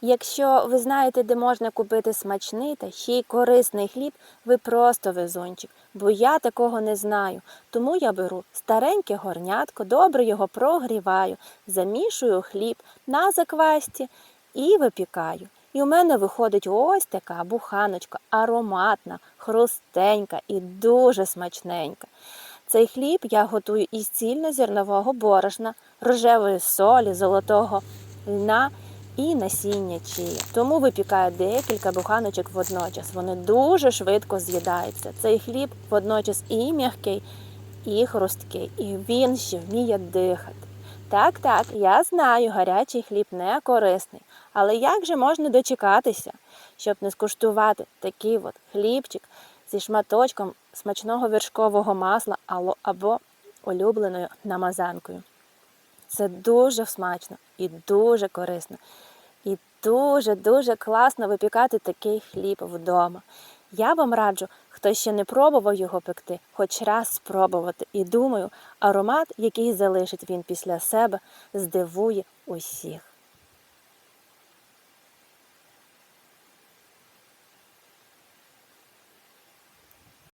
Якщо ви знаєте, де можна купити смачний та ще й корисний хліб, ви просто везунчик, бо я такого не знаю. Тому я беру стареньке горнятко, добре його прогріваю, замішую хліб на заквасті і випікаю. І у мене виходить ось така буханочка, ароматна, хрустенька і дуже смачненька. Цей хліб я готую із цільнозернового борошна, рожевої солі, золотого льна і насіння чия. Тому випікаю декілька буханочок водночас. Вони дуже швидко з'їдаються. Цей хліб водночас і м'який, і хрусткий, і він ще вміє дихати. Так, так, я знаю, гарячий хліб не корисний. Але як же можна дочекатися, щоб не скуштувати такий от хлібчик зі шматочком смачного вершкового масла або улюбленою намазанкою? Це дуже смачно і дуже корисно. І дуже-дуже класно випікати такий хліб вдома. Я вам раджу, хто ще не пробував його пекти, хоч раз спробувати. І думаю, аромат, який залишить він після себе, здивує усіх.